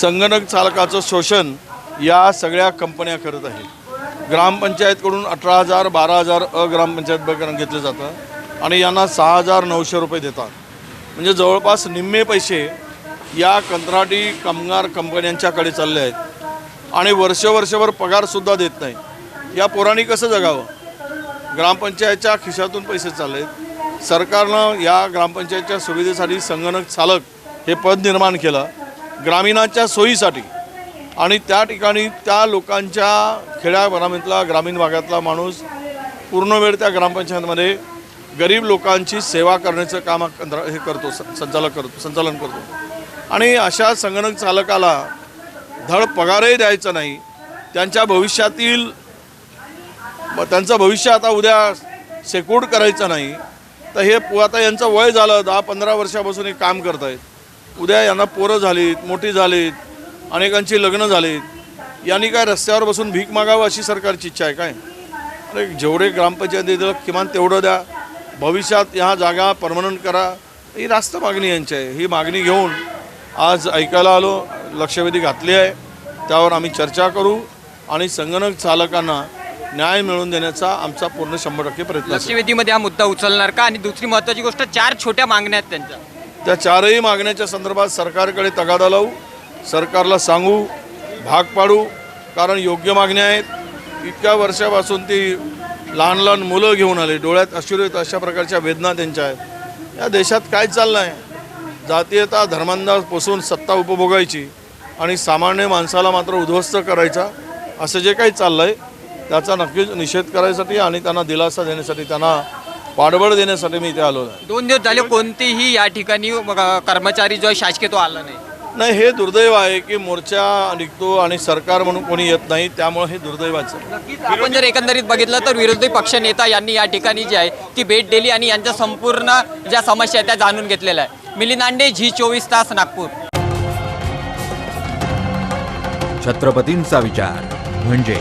संगणक चालकाचं शोषण या सगळ्या कंपन्या करत आहेत. ग्रामपंचायतकडून अठरा हजार बारा हजार अग्रामपंचायत प्रकरण घेतलं जातं आणि यांना सहा हजार नऊशे रुपये देतात. म्हणजे जवळपास निम्मे पैसे या कंत्राटी कामगार कंपन्यांच्याकडे चालले आहेत. आणि वर्ष वर्षभर पगारसुद्धा देत नाही या पोरांनी कसं जगावं? ग्रामपंचायतच्या खिशातून पैसे चालले आहेत सरकारनं या ग्रामपंचायतच्या सुविधेसाठी संगणक चालक हे पद निर्माण केलं. ग्रामीणांच्या सोयीसाठी आणि त्या ठिकाणी त्या लोकांच्या खेड्यापाड्यामधला ग्रामीण भागातला माणूस पूर्ण वेळ त्या ग्रामपंचायतमध्ये गरीब लोकांची सेवा करण्याचं काम हे करतो स- संचालक करतो संचालन करतो. आणि अशा संगणक चालकाला धड पगारही द्यायचा नाही. त्यांच्या भविष्यातील मग त्यांचं भविष्य आता उद्या सेक्युर्ड करायचं नाही. तर हे आता यांचं वय झालं दहा पंधरा वर्षापासून हे काम करत आहेत उद्या यांना पोरं झालीत मोठी झालीत अनेकांची लग्न झालीत. यांनी काय रस्त्यावर बसून भीक मागावं अशी सरकारची इच्छा आहे काय? अरे जेवढे ग्रामपंचायतीला किमान तेवढं द्या. भविष्यात ह्या जागा परमनंट करा. ही रास्त मागणी यांची आहे. ही मागणी घेऊन आज ऐकायला आलो लक्षवेधी घातली आहे. त्यावर आम्ही चर्चा करू आणि संगणक चालकांना न्याय मिळवून देण्याचा आमचा पूर्ण शंभर टक्के प्रयत्न लक्षवेधीमध्ये हा मुद्दा उचलणार का? आणि दुसरी महत्त्वाची गोष्ट चार छोट्या मागण्या आहेत त्यांच्या. त्या चारही मागण्याच्या संदर्भात सरकारकडे तगादा लावू सरकारला सांगू भाग पाडू कारण योग्य मागण्या आहेत. इतक्या वर्षापासून ती लहान लहान मुलं घेऊन आले डोळ्यात अश्रू येत अशा प्रकारच्या वेदना त्यांच्या आहेत. या देशात काय चाललं आहे जातीयता धर्मांदाज पोसून सत्ता उपभोगायची आणि सामान्य माणसाला मात्र उद्ध्वस्त करायचा असं जे काही चाललं आहे त्याचा नक्कीच निषेध करायसाठी आणि त्यांना दिलासा देण्यासाठी त्यांना पाठबळ देण्यासाठी मी इथे आलो आहे दोन दिवस झाले कोणतेही या ठिकाणी अ, कर्मचारी जो आहे शासकीय तो आला नाही. नाही हे दुर्दैव आहे की मोर्चा निघतो आणि सरकार म्हणून कोणी येत नाही त्यामुळे हे दुर्दैवाचं आहे. आपण जर एकंदरीत बघितलं तर विरोधी पक्ष नेता यांनी या ठिकाणी जी आहे ती भेट दिली आणि यांच्या संपूर्ण ज्या समस्या आहेत त्या जाणून घेतलेल्या आहे मिलिंद आंडे झी चोवीस तास नागपूर. छत्रपतींचा विचार म्हणजे